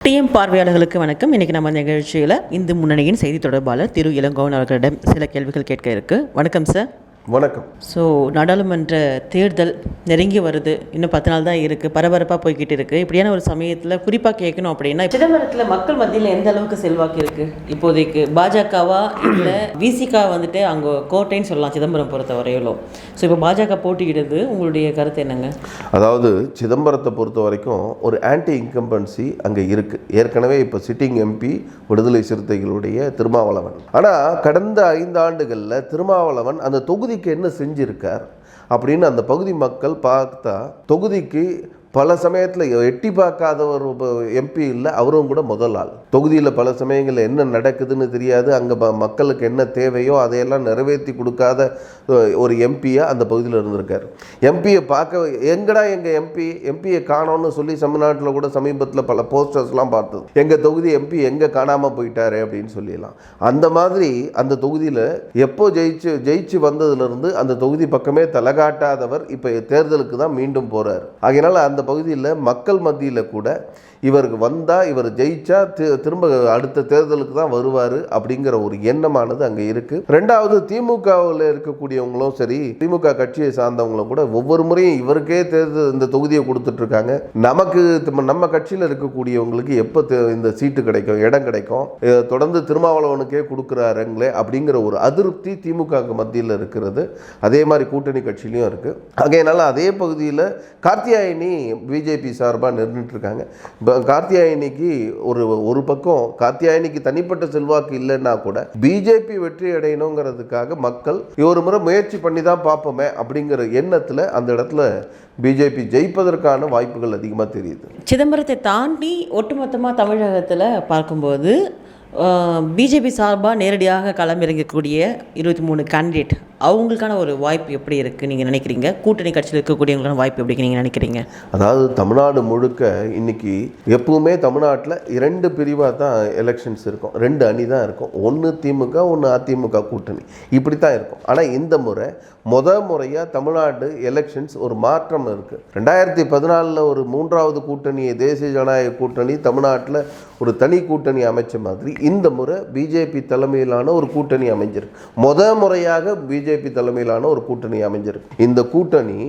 DM பார்வையாளர்களுக்கு வணக்கம். இன்றைக்கி நம்ம நிகழ்ச்சியில் இந்து முன்னணியின் செய்தி தொடர்பாளர் திரு இளங்கோவன் அவர்களிடம் சில கேள்விகள் கேட்க இருக்குது வணக்கம் சார் வணக்கம். ஸோ நாடாளுமன்ற தேர்தல் நெருங்கி வருது. இன்னும் பத்து நாள் தான் இருக்குது பரபரப்பாக போய்கிட்டு இருக்குது இப்படியான ஒரு சமயத்தில் குறிப்பாக கேட்கணும் அப்படின்னா சிதம்பரத்தில் மக்கள் மத்தியில் எந்த அளவுக்கு செல்வாக்கு இருக்குது இப்போதைக்கு பாஜகவா இல்லை விசிகா வந்துட்டு அங்கே கோட்டைன்னு சொல்லலாம் சிதம்பரம் பொறுத்த வரையிலும். ஸோ இப்போ பாஜக போட்டியிடுது. உங்களுடைய கருத்து என்னங்க? அதாவது சிதம்பரத்தை பொறுத்த வரைக்கும் ஒரு ஆன்டி இன்கம்பன்சி அங்கே இருக்குது ஏற்கனவே இப்போ சிட்டிங் எம்பி விடுதலை சிறுத்தைகளுடைய திருமாவளவன். ஆனால் கடந்த ஐந்து ஆண்டுகளில் திருமாவளவன் அந்த தொகுதிக்கு என்ன செஞ்சிருக்கார் அப்படின்னு அந்த பகுதி மக்கள் பார்த்தா தொகுதிக்கு பல சமயத்தில் எட்டி பார்க்காத ஒரு எம்பி இல்லை அவரும் கூட முதல் ஆள். தொகுதியில் பல சமயங்களில் என்ன நடக்குதுன்னு தெரியாது. அங்கே மக்களுக்கு என்ன தேவையோ அதையெல்லாம் நிறைவேற்றி கொடுக்காத ஒரு எம்பியாக அந்த பகுதியில் இருந்திருக்கார். எம்பியை பார்க்க எங்கடா எங்கள் எம்பி எம்பியை காணோம்னு சொல்லி தமிழ்நாட்டில் கூட சமீபத்தில் பல போஸ்டர்ஸ்லாம் பார்த்தது. எங்கள் தொகுதி எம்பி எங்கே காணாமல் போயிட்டாரு அப்படின்னு சொல்லிடலாம். அந்த மாதிரி அந்த தொகுதியில் எப்போ ஜெயிச்சு ஜெயிச்சு வந்ததுலேருந்து அந்த தொகுதி பக்கமே தலை காட்டாதவர் இப்போ தேர்தலுக்கு தான் மீண்டும் போகிறார் அதனால் அந்த பகுதியில் மக்கள் மத்தியில் கூட இவருக்கு வந்தால் இவர் ஜெயிச்சா திரும்ப அடுத்த தேர்தலுக்கு தான் வருவார் அப்படிங்கிற ஒரு எண்ணமானது அங்கே இருக்குது ரெண்டாவது திமுகவில் இருக்கக்கூடியவங்களும் சரி திமுக கட்சியை சார்ந்தவங்களும் கூட ஒவ்வொரு முறையும் இவருக்கே தேர்தல் இந்த தொகுதியை கொடுத்துட்ருக்காங்க நமக்கு நம்ம கட்சியில் இருக்கக்கூடியவங்களுக்கு எப்போ தே- இந்த சீட்டு கிடைக்கும் இடம் கிடைக்கும் தொடர்ந்து திருமாவளவனுக்கே கொடுக்குறாருங்களே அப்படிங்கிற ஒரு அதிருப்தி திமுக மத்தியில் இருக்கிறது. அதே மாதிரி கூட்டணி கட்சியிலையும் இருக்குது ஆகையினால அதே பகுதியில் கார்த்தியாயினி பிஜேபி சார்பாக நின்றுட்டுருக்காங்க இப்போ இப்போ கார்த்தியாயினிக்கு ஒரு ஒரு பக்கம் கார்த்தியாயினிக்கு தனிப்பட்ட செல்வாக்கு இல்லைன்னா கூட பிஜேபி வெற்றி அடையணுங்கிறதுக்காக மக்கள் ஒரு முறை முயற்சி பண்ணி தான் பார்ப்போமே அப்படிங்கிற எண்ணத்தில் அந்த இடத்துல பிஜேபி ஜெயிப்பதற்கான வாய்ப்புகள் அதிகமாக தெரியுது. சிதம்பரத்தை தாண்டி ஒட்டுமொத்தமாக தமிழகத்தில் பார்க்கும்போது பிஜேபி சார்பாக நேரடியாக களமிறங்கக்கூடிய இருபத்தி மூணு கேண்டிடேட் அவங்களுக்கான ஒரு வாய்ப்பு எப்படி இருக்குது நீங்கள் நினைக்கிறீங்க? கூட்டணி கட்சியில் இருக்கக்கூடியவங்களுக்கான வாய்ப்பு எப்படி நீங்கள் நினைக்கிறீங்க? அதாவது தமிழ்நாடு முழுக்க இன்னைக்கு எப்பவுமே தமிழ்நாட்டில் இரண்டு பிரிவாக தான் எலெக்ஷன்ஸ் இருக்கும். ரெண்டு அணி தான் இருக்கும். ஒன்று திமுக ஒன்று அதிமுக கூட்டணி. இப்படி தான் இருக்கும். ஆனால் இந்த முறை முத முறையாக தமிழ்நாடு எலெக்ஷன்ஸ் ஒரு மாற்றம் இருக்குது ரெண்டாயிரத்தி பதினாலில் ஒரு மூன்றாவது கூட்டணியை தேசிய ஜனநாயக கூட்டணி தமிழ்நாட்டில் ஒரு தனி கூட்டணி அமைச்ச மாதிரி இந்த முறை பிஜேபி தலைமையிலான ஒரு கூட்டணி அமைஞ்சிருக்கு. முத முறையாக பிஜேபி தலைமையிலான ஒரு கூட்டணி அமைஞ்சிருக்கு. இந்த கூட்டணி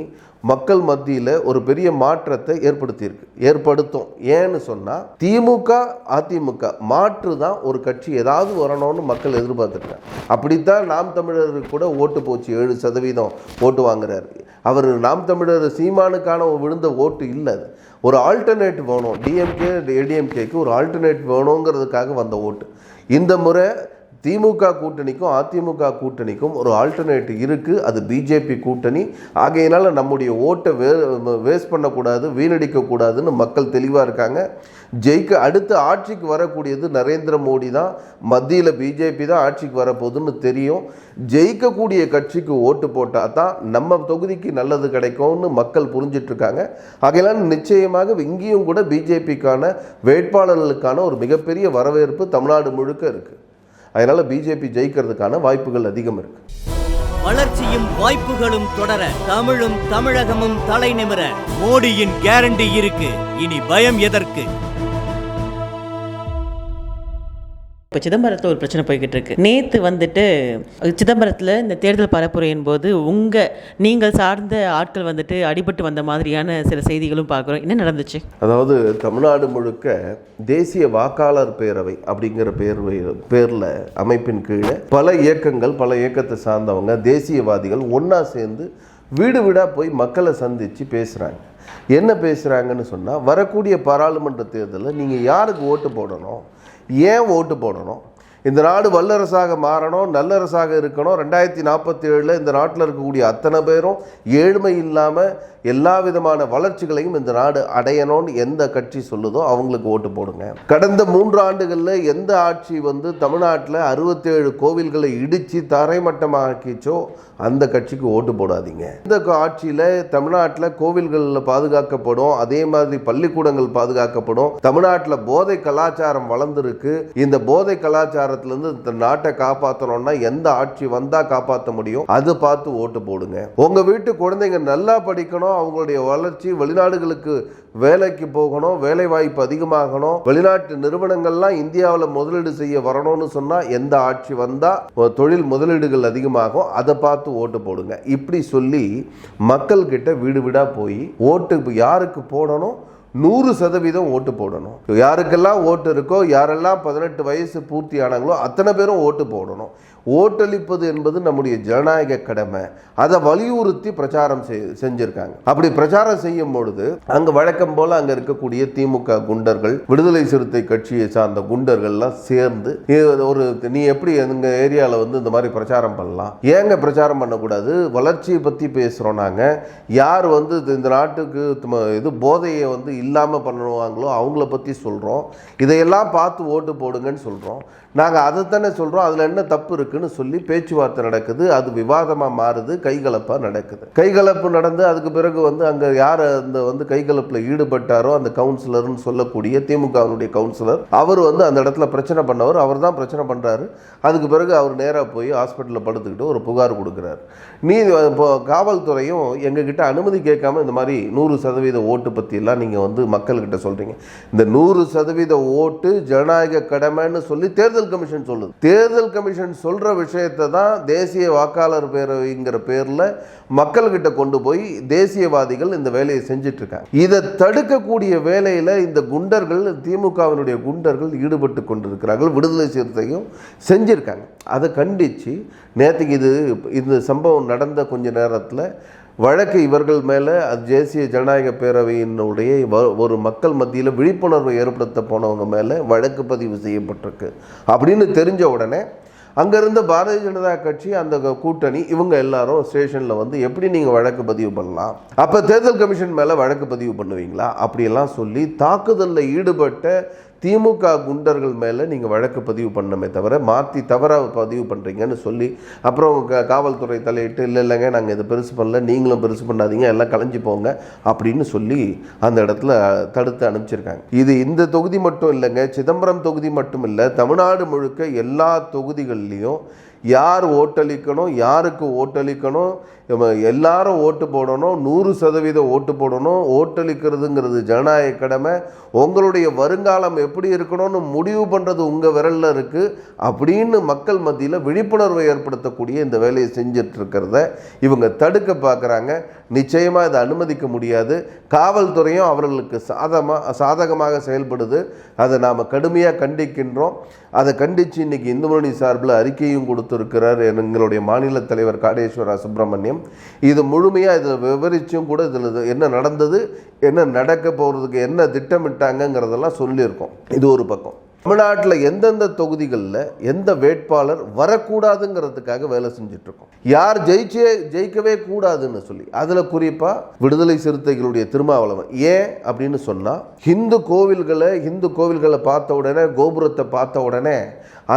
மக்கள் மத்தியில் ஒரு பெரிய மாற்றத்தை ஏற்படுத்தியிருக்கு. ஏற்படுத்தும். ஏன்னு சொன்னால் திமுக அதிமுக மாற்று தான் ஒரு கட்சி ஏதாவது வரணும்னு மக்கள் எதிர்பார்த்துருக்காங்க அப்படித்தான் நாம் தமிழருக்கு கூட ஓட்டு போச்சு. ஏழு சதவீதம் ஓட்டு வாங்குறாரு. அவர் நாம் தமிழர் சீமானுக்கான விழுந்த ஓட்டு இல்லை அது. ஒரு ஆல்டர்னேட் வேணும். டிஎம்கே ஏடிஎம்கேக்கு ஒரு ஆல்டர்னேட் வேணுங்கிறதுக்காக வந்த ஓட்டு. இந்த முறை திமுக கூட்டணிக்கும் அதிமுக கூட்டணிக்கும் ஒரு ஆல்டர்னேட் இருக்குது அது பிஜேபி கூட்டணி. ஆகையினால் நம்முடைய ஓட்டை வே வேஸ்ட் பண்ணக்கூடாது வீணடிக்கக்கூடாதுன்னு மக்கள் தெளிவாக இருக்காங்க. ஜெயிக்க அடுத்து ஆட்சிக்கு வரக்கூடியது நரேந்திர மோடி தான். மத்தியில் பிஜேபி தான் ஆட்சிக்கு வரப்போகுதுன்னு தெரியும். ஜெயிக்கக்கூடிய கட்சிக்கு ஓட்டு போட்டால் தான் நம்ம தொகுதிக்கு நல்லது கிடைக்கும்னு மக்கள் புரிஞ்சிட்ருக்காங்க. இருக்காங்க நிச்சயமாக இங்கேயும் கூட பிஜேபிக்கான வேட்பாளர்களுக்கான ஒரு மிகப்பெரிய வரவேற்பு தமிழ்நாடு முழுக்க இருக்குது அதனால் பிஜேபி ஜெயிக்கிறதுக்கான வாய்ப்புகள் அதிகம் இருக்குது வளர்ச்சியும் வாய்ப்புகளும் தொடர தமிழும் தமிழகமும் தலை நிமிர மோடியின் கேரண்டி இருக்கு. இனி பயம் எதற்கு? இப்போ சிதம்பரத்தில் ஒரு பிரச்சனை போய்கிட்டு இருக்கு நேற்று வந்துட்டு சிதம்பரத்தில் இந்த தேர்தல் பரப்புரையின் போது உங்கள் நீங்கள் சார்ந்த ஆட்கள் வந்துட்டு அடிபட்டு வந்த மாதிரியான சில செய்திகளும் பார்க்குறோம். என்ன நடந்துச்சு? அதாவது தமிழ்நாடு முழுக்க தேசிய வாக்காளர் பேரவை அப்படிங்கிற பேர் பேரில் அமைப்பின் கீழே பல இயக்கங்கள் பல இயக்கத்தை சார்ந்தவங்க தேசியவாதிகள் ஒன்றா சேர்ந்து வீடு வீடாக போய் மக்களை சந்தித்து பேசுகிறாங்க என்ன பேசுகிறாங்கன்னு சொன்னால் வரக்கூடிய பாராளுமன்ற தேர்தலில் நீங்கள் யாருக்கு ஓட்டு போடணும்? ஏன் ஓட்டு போடணும்? இந்த நாடு வல்லரசாக மாறணும் நல்லரசாக இருக்கணும். ரெண்டாயிரத்தி நாற்பத்தி ஏழில் இந்த நாட்டில் இருக்கக்கூடிய அத்தனை பேரும் ஏழ்மை இல்லாமல் எல்லா விதமான வளர்ச்சிகளையும் இந்த நாடு அடையணும்னு எந்த கட்சி சொல்லுதோ அவங்களுக்கு ஓட்டு போடுங்க. கடந்த மூன்று ஆண்டுகளில் எந்த ஆட்சி வந்து தமிழ்நாட்டில் அறுபத்தேழு கோவில்களை இடித்து தரைமட்டமாக்கிச்சோ அந்த கட்சிக்கு ஓட்டு போடாதீங்க. இந்த ஆட்சியில் தமிழ்நாட்டில் கோவில்களில் பாதுகாக்கப்படும் அதே மாதிரி பள்ளிக்கூடங்கள் பாதுகாக்கப்படும். தமிழ்நாட்டில் போதை கலாச்சாரம் வளர்ந்துருக்கு. இந்த போதை கலாச்சாரம் பொருளாதாரத்திலேருந்து இந்த நாட்டை காப்பாற்றணும்னா எந்த ஆட்சி வந்தால் காப்பாற்ற முடியும்? அது பார்த்து ஓட்டு போடுங்க. உங்கள் வீட்டு குழந்தைங்க நல்லா படிக்கணும் அவங்களுடைய வளர்ச்சி வெளிநாடுகளுக்கு வேலைக்கு போகணும் வேலை வாய்ப்பு அதிகமாகணும் வெளிநாட்டு நிறுவனங்கள்லாம் இந்தியாவில் முதலீடு செய்ய வரணும்னு சொன்னால் எந்த ஆட்சி வந்தால் தொழில் முதலீடுகள் அதிகமாகும். அதை பார்த்து ஓட்டு போடுங்க. இப்படி சொல்லி மக்கள்கிட்ட வீடு வீடாக போய் ஓட்டு யாருக்கு போடணும்? நூறு சதவீதம் ஓட்டு போடணும். யாருக்கெல்லாம் ஓட்டு இருக்கோ யாரெல்லாம் பதினெட்டு வயசு பூர்த்தி ஆனாங்களோ அத்தனை பேரும் ஓட்டு போடணும். ஓட்டளிப்பது என்பது நம்முடைய ஜனநாயக கடமை. அதை வலியுறுத்தி பிரச்சாரம் செய்- செஞ்சிருக்காங்க. அப்படி பிரச்சாரம் செய்யும் பொழுது அங்க வழக்கம் போல அங்க இருக்கக்கூடிய திமுக குண்டர்கள் விடுதலை சிறுத்தை கட்சியை சார்ந்த குண்டர்கள்லாம் சேர்ந்து ஒரு நீ எப்படி எங்க ஏரியாவில் வந்து இந்த மாதிரி பிரச்சாரம் பண்ணலாம்? ஏங்க பிரச்சாரம் பண்ணக்கூடாது? வளர்ச்சியை பற்றி பேசுகிறோம் நாங்கள் யார் வந்து இது- இந்த நாட்டுக்கு இது போதையை வந்து இல்லாமல் பண்ணுவாங்களோ அவங்கள பற்றி சொல்கிறோம் இதையெல்லாம் பார்த்து ஓட்டு போடுங்கன்னு சொல்கிறோம் நாங்கள் அதைத்தானே சொல்கிறோம் அதில் என்ன தப்பு இருக்குன்னு சொல்லி பேச்சுவார்த்தை நடக்குது. அது விவாதமாக மாறுது கைகலப்பாக நடக்குது. கைகலப்பு நடந்து அதுக்கு பிறகு வந்து அங்கே யார் அந்த வந்து கைகலப்பில் ஈடுபட்டாரோ அந்த கவுன்சிலர்னு சொல்லக்கூடிய திமுகவினுடைய கவுன்சிலர் அவர் வந்து அந்த இடத்துல பிரச்சனை பண்ணவர். அவர் தான் பிரச்சனை பண்ணுறாரு அதுக்கு பிறகு அவர் நேராக போய் ஹாஸ்பிட்டலில் படுத்துக்கிட்டு ஒரு புகார் கொடுக்குறாரு. நீ இப்போ காவல்துறையும் எங்ககிட்ட அனுமதி கேட்காம இந்த மாதிரி நூறு சதவீத ஓட்டு பற்றியெல்லாம் நீங்கள் வந்து மக்கள்கிட்ட சொல்கிறீங்க இந்த நூறு சதவீத ஓட்டு ஜனநாயக கடமைன்னு சொல்லி தேர்தல் கமிஷன் சொல்லுது. தேர்தல் கமிஷன் சொல்கிற விஷயத்தை தான் தேசிய வாக்காளர் பேரவைங்கிற பேரில் மக்கள்கிட்ட கொண்டு போய் தேசியவாதிகள் இந்த வேலையை செஞ்சுட்டு இருக்காங்க இதை தடுக்கக்கூடிய வேலையில் இந்த குண்டர்கள் திமுகவினுடைய குண்டர்கள் ஈடுபட்டு கொண்டிருக்கிறார்கள். விடுதலை சிறுத்தையும் செஞ்சுருக்காங்க. அதை கண்டித்து நேற்றுக்கு இது இந்த சம்பவம் நடந்த கொஞ்ச நேரத்தில் வழக்கு இவர்கள் மேலே அது தேசிய ஜனநாயக பேரவையினுடைய ஒரு மக்கள் மத்தியில் விழிப்புணர்வை ஏற்படுத்த போனவங்க மேலே வழக்கு பதிவு செய்யப்பட்டிருக்கு. அப்படின்னு தெரிஞ்ச உடனே அங்கே இருந்த பாரதிய ஜனதா கட்சி அந்த கூட்டணி இவங்க எல்லாரும் ஸ்டேஷனில் வந்து எப்படி நீங்கள் வழக்கு பதிவு பண்ணலாம்? அப்போ தேர்தல் கமிஷன் மேலே வழக்கு பதிவு பண்ணுவீங்களா? அப்படியெல்லாம் சொல்லி தாக்குதலில் ஈடுபட்ட திமுக குண்டர்கள் மேலே நீங்கள் வழக்கு பதிவு பண்ணமே தவிர மாற்றி தவறாக பதிவு பண்ணுறீங்கன்னு சொல்லி அப்புறம் க- காவல்துறை தலையிட்டு இல்லை இல்லைங்க நாங்கள் இதை பெருசு பண்ணல நீங்களும் பெருசு பண்ணாதீங்க எல்லாம் கலைஞ்சு போங்க அப்படின்னு சொல்லி அந்த இடத்துல தடுத்து அனுப்பிச்சிருக்காங்க. இது இந்த தொகுதி மட்டும் இல்லைங்க சிதம்பரம் தொகுதி மட்டும் இல்லை தமிழ்நாடு முழுக்க எல்லா தொகுதிகள்லையும் யார் ஓட்டளிக்கணும் யாருக்கு ஓட்டளிக்கணும் எல்லாரும் ஓட்டு போடணும் நூறு சதவீதம் ஓட்டு போடணும் ஓட்டளிக்கிறதுங்கிறது ஜனநாயக கடமை. உங்களுடைய வருங்காலம் எப்படி இருக்கணும்னு முடிவு பண்ணுறது உங்கள் விரலில் இருக்குது அப்படின்னு மக்கள் மத்தியில் விழிப்புணர்வை ஏற்படுத்தக்கூடிய இந்த வேலையை செஞ்சிட்ருக்கிறத இவங்க தடுக்க பார்க்குறாங்க. நிச்சயமாக இதை அனுமதிக்க முடியாது. காவல்துறையும் அவர்களுக்கு சாதமாக சாதகமாக செயல்படுது. அதை நாம் கடுமையாக கண்டிக்கின்றோம். அதை கண்டித்து இன்னைக்கு இந்துமணி சார்பில் அறிக்கையும் கொடுத்துருக்கிறார் எங்களுடைய மாநில தலைவர் காடேஸ்வரா சுப்பிரமணியம். இது முழுமையாக இதில் விவரிச்சும் கூட இதில் என்ன நடந்தது என்ன நடக்க போகிறதுக்கு என்ன திட்டமிட்டாங்கங்கிறதெல்லாம் சொல்லியிருக்கோம். இது ஒரு பக்கம். தமிழ்நாட்டில் எந்தெந்த தொகுதிகளில் எந்த வேட்பாளர் வரக்கூடாதுங்கிறதுக்காக வேலை செஞ்சிட்ருக்கோம். யார் ஜெயிச்சே ஜெயிக்கவே கூடாதுன்னு சொல்லி அதில் குறிப்பாக விடுதலை சிறுத்தைகளுடைய திருமாவளவன். ஏன் அப்படின்னு சொன்னால் ஹிந்து கோவில்களை ஹிந்து கோவில்களை பார்த்த உடனே கோபுரத்தை பார்த்த உடனே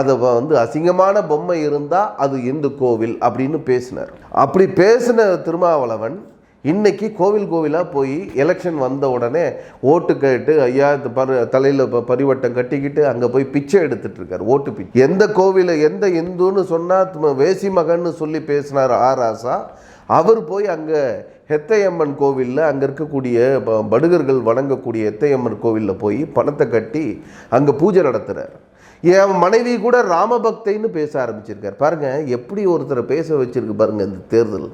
அதை வந்து அசிங்கமான பொம்மை இருந்தால் அது இந்து கோவில் அப்படின்னு பேசினார். அப்படி பேசின திருமாவளவன் இன்னைக்கு கோவில் கோவிலாக போய் எலெக்ஷன் வந்த உடனே ஓட்டு கேட்டு ஐயா இந்த பரு தலையில் இப்போ பரிவட்டம் கட்டிக்கிட்டு அங்கே போய் பிச்சை எடுத்துட்டு இருக்காரு ஓட்டு பிச்சை எந்த கோவிலை எந்த இந்துன்னு சொன்னால் வேசி மகன்னு சொல்லி பேசினார் ஆர் ராசா அவர் போய் அங்கே ஹெத்தையம்மன் கோவிலில் அங்கே இருக்கக்கூடிய ப- படுகர்கள் வணங்கக்கூடிய ஹெத்தையம்மன் கோவிலில் போய் பணத்தை கட்டி அங்கே பூஜை நடத்துகிறார் என் மனைவி கூட ராமபக்தைன்னு பேச ஆரம்பிச்சிருக்கார். பாருங்க எப்படி ஒருத்தரை பேச வச்சிருக்கு பாருங்க இந்த தேர்தல்.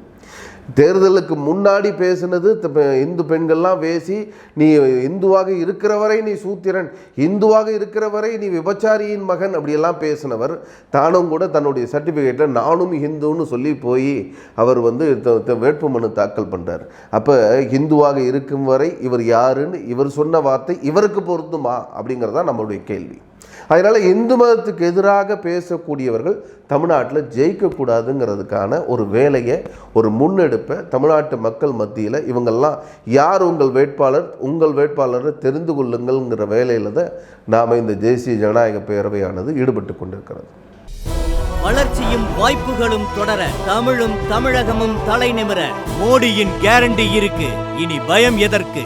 தேர்தலுக்கு முன்னாடி பேசினது பெ- இந்து பெண்கள்லாம் பேசி நீ இந்துவாக இருக்கிற வரை நீ சூத்திரன் இந்துவாக இருக்கிற வரை நீ விபச்சாரியின் மகன் அப்படியெல்லாம் பேசினவர். தானும் கூட தன்னுடைய சர்டிஃபிகேட்டில் நானும் ஹிந்துன்னு சொல்லி போய் அவர் வந்து த- த- வேட்புமனு தாக்கல் பண்ணுறார் அப்போ ஹிந்துவாக இருக்கும் வரை இவர் யாருன்னு இவர் சொன்ன வார்த்தை இவருக்கு பொருந்துமா? அப்படிங்கிறதான் நம்மளுடைய கேள்வி. அதனால் இந்து மதத்துக்கு எதிராக பேசக்கூடியவர்கள் தமிழ்நாட்டில் ஜெயிக்கக்கூடாதுங்கிறதுக்கான ஒரு வேலையை ஒரு முன்னெடுப்பை தமிழ்நாட்டு மக்கள் மத்தியில் இவங்கெல்லாம் யார் உங்கள் வேட்பாளர் உங்கள் வேட்பாளரை தெரிந்து கொள்ளுங்கள்ங்கிற வேலையில் தான் நாம் இந்த தேசிய ஜனநாயக பேரவையானது ஈடுபட்டு கொண்டிருக்கிறது. வளர்ச்சியும் வாய்ப்புகளும் தொடர தமிழும் தமிழகமும் தலை நிமிர மோடியின் கேரண்டி இருக்கு. இனி பயம் எதற்கு?